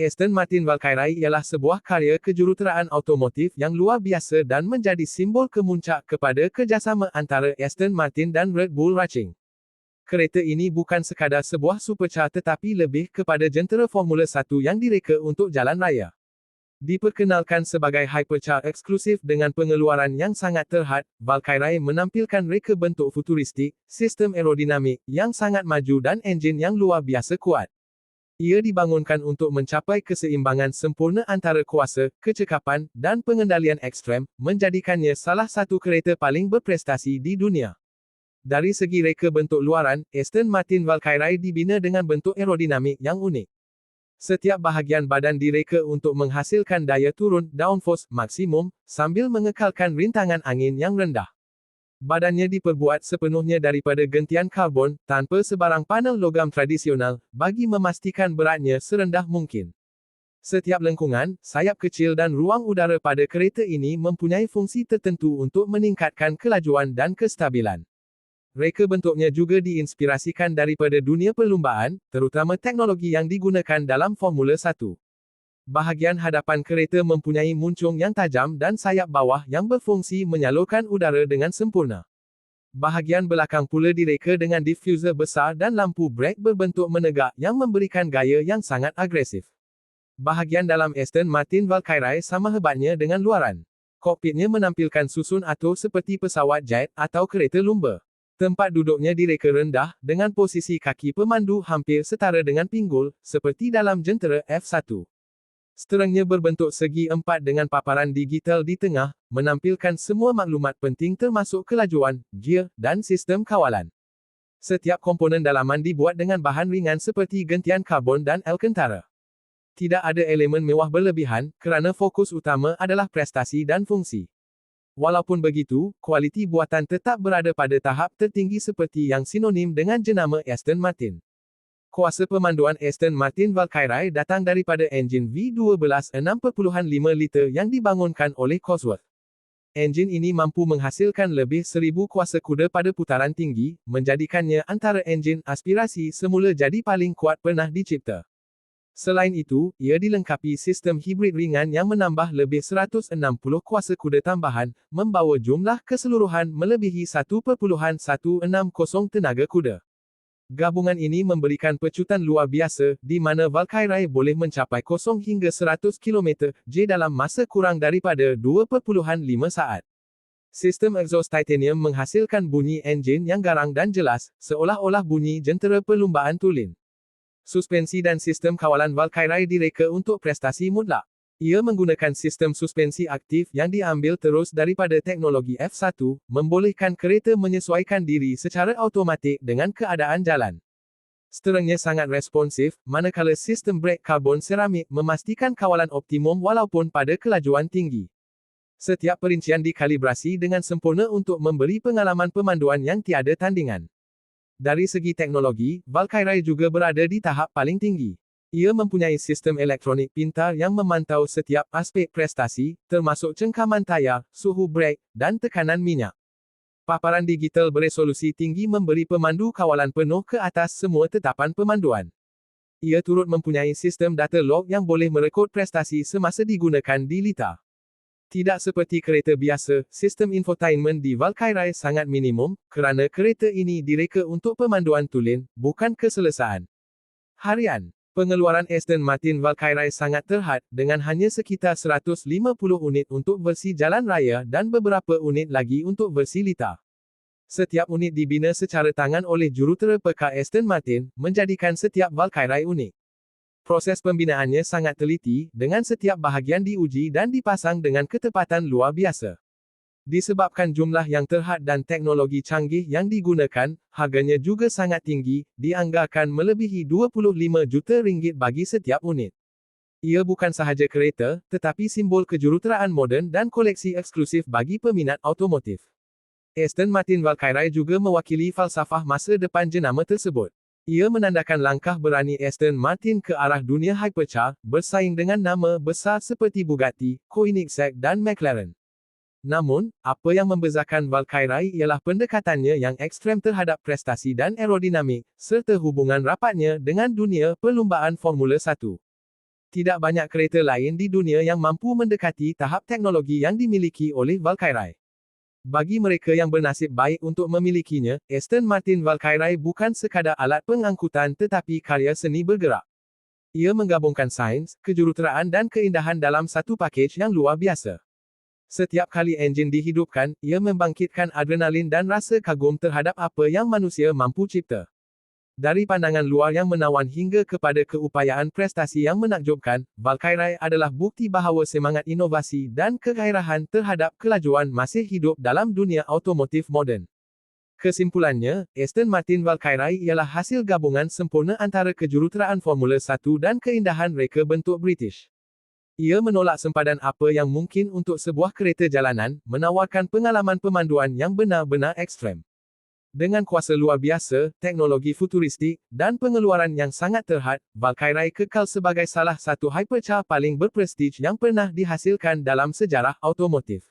Aston Martin Valkyrie ialah sebuah karya kejuruteraan automotif yang luar biasa dan menjadi simbol kemuncak kepada kerjasama antara Aston Martin dan Red Bull Racing. Kereta ini bukan sekadar sebuah supercar tetapi lebih kepada jentera Formula 1 yang direka untuk jalan raya. Diperkenalkan sebagai hypercar eksklusif dengan pengeluaran yang sangat terhad, Valkyrie menampilkan reka bentuk futuristik, sistem aerodinamik yang sangat maju dan enjin yang luar biasa kuat. Ia dibangunkan untuk mencapai keseimbangan sempurna antara kuasa, kecekapan, dan pengendalian ekstrem, menjadikannya salah satu kereta paling berprestasi di dunia. Dari segi reka bentuk luaran, Aston Martin Valkyrie dibina dengan bentuk aerodinamik yang unik. Setiap bahagian badan direka untuk menghasilkan daya turun downforce maksimum, sambil mengekalkan rintangan angin yang rendah. Badannya diperbuat sepenuhnya daripada gentian karbon, tanpa sebarang panel logam tradisional, bagi memastikan beratnya serendah mungkin. Setiap lengkungan, sayap kecil dan ruang udara pada kereta ini mempunyai fungsi tertentu untuk meningkatkan kelajuan dan kestabilan. Reka bentuknya juga diinspirasikan daripada dunia perlumbaan, terutama teknologi yang digunakan dalam Formula 1. Bahagian hadapan kereta mempunyai muncung yang tajam dan sayap bawah yang berfungsi menyalurkan udara dengan sempurna. Bahagian belakang pula direka dengan diffuser besar dan lampu brek berbentuk menegak yang memberikan gaya yang sangat agresif. Bahagian dalam Aston Martin Valkyrie sama hebatnya dengan luaran. Kokpitnya menampilkan susun atur seperti pesawat jet atau kereta lumba. Tempat duduknya direka rendah, dengan posisi kaki pemandu hampir setara dengan pinggul, seperti dalam jentera F1. Seterangnya berbentuk segi empat dengan paparan digital di tengah, menampilkan semua maklumat penting termasuk kelajuan, gear, dan sistem kawalan. Setiap komponen dalaman dibuat dengan bahan ringan seperti gentian karbon dan alcantara. Tidak ada elemen mewah berlebihan, kerana fokus utama adalah prestasi dan fungsi. Walaupun begitu, kualiti buatan tetap berada pada tahap tertinggi seperti yang sinonim dengan jenama Aston Martin. Kuasa pemanduan Aston Martin Valkyrie datang daripada enjin V12 6.5 liter yang dibangunkan oleh Cosworth. Enjin ini mampu menghasilkan lebih 1000 kuasa kuda pada putaran tinggi, menjadikannya antara enjin aspirasi semula jadi paling kuat pernah dicipta. Selain itu, ia dilengkapi sistem hibrid ringan yang menambah lebih 160 kuasa kuda tambahan, membawa jumlah keseluruhan melebihi 1.160 tenaga kuda. Gabungan ini memberikan pecutan luar biasa, di mana Valkyrie boleh mencapai 0 hingga 100 km j dalam masa kurang daripada 2.5 saat. Sistem exhaust titanium menghasilkan bunyi enjin yang garang dan jelas, seolah-olah bunyi jentera perlumbaan tulen. Suspensi dan sistem kawalan Valkyrie direka untuk prestasi mutlak. Ia menggunakan sistem suspensi aktif yang diambil terus daripada teknologi F1, membolehkan kereta menyesuaikan diri secara automatik dengan keadaan jalan. Seterangnya sangat responsif, manakala sistem brake karbon seramik memastikan kawalan optimum walaupun pada kelajuan tinggi. Setiap perincian dikalibrasi dengan sempurna untuk memberi pengalaman pemanduan yang tiada tandingan. Dari segi teknologi, Valkyrie juga berada di tahap paling tinggi. Ia mempunyai sistem elektronik pintar yang memantau setiap aspek prestasi, termasuk cengkaman tayar, suhu brek, dan tekanan minyak. Paparan digital beresolusi tinggi memberi pemandu kawalan penuh ke atas semua tetapan pemanduan. Ia turut mempunyai sistem data log yang boleh merekod prestasi semasa digunakan di litar. Tidak seperti kereta biasa, sistem infotainment di Valkyrie sangat minimum, kerana kereta ini direka untuk pemanduan tulen, bukan keselesaan. Harian Pengeluaran Aston Martin Valkyrie sangat terhad, dengan hanya sekitar 150 unit untuk versi jalan raya dan beberapa unit lagi untuk versi litar. Setiap unit dibina secara tangan oleh jurutera peka Aston Martin, menjadikan setiap Valkyrie unik. Proses pembinaannya sangat teliti, dengan setiap bahagian diuji dan dipasang dengan ketepatan luar biasa. Disebabkan jumlah yang terhad dan teknologi canggih yang digunakan, harganya juga sangat tinggi, dianggarkan melebihi 25 juta ringgit bagi setiap unit. Ia bukan sahaja kereta, tetapi simbol kejuruteraan moden dan koleksi eksklusif bagi peminat automotif. Aston Martin Valkyrie juga mewakili falsafah masa depan jenama tersebut. Ia menandakan langkah berani Aston Martin ke arah dunia hypercar, bersaing dengan nama besar seperti Bugatti, Koenigsegg dan McLaren. Namun, apa yang membezakan Valkyrie ialah pendekatannya yang ekstrem terhadap prestasi dan aerodinamik, serta hubungan rapatnya dengan dunia perlumbaan Formula 1. tidak banyak kereta lain di dunia yang mampu mendekati tahap teknologi yang dimiliki oleh Valkyrie. Bagi mereka yang bernasib baik untuk memilikinya, Aston Martin Valkyrie bukan sekadar alat pengangkutan tetapi karya seni bergerak. Ia menggabungkan sains, kejuruteraan dan keindahan dalam satu pakej yang luar biasa. Setiap kali enjin dihidupkan, ia membangkitkan adrenalin dan rasa kagum terhadap apa yang manusia mampu cipta. Dari pandangan luar yang menawan hingga kepada keupayaan prestasi yang menakjubkan, Valkyrie adalah bukti bahawa semangat inovasi dan kegairahan terhadap kelajuan masih hidup dalam dunia automotif moden. Kesimpulannya, Aston Martin Valkyrie ialah hasil gabungan sempurna antara kejuruteraan Formula 1 dan keindahan reka bentuk British. Ia menolak sempadan apa yang mungkin untuk sebuah kereta jalanan, menawarkan pengalaman pemanduan yang benar-benar ekstrem. Dengan kuasa luar biasa, teknologi futuristik, dan pengeluaran yang sangat terhad, Valkyrie kekal sebagai salah satu hypercar paling berprestij yang pernah dihasilkan dalam sejarah automotif.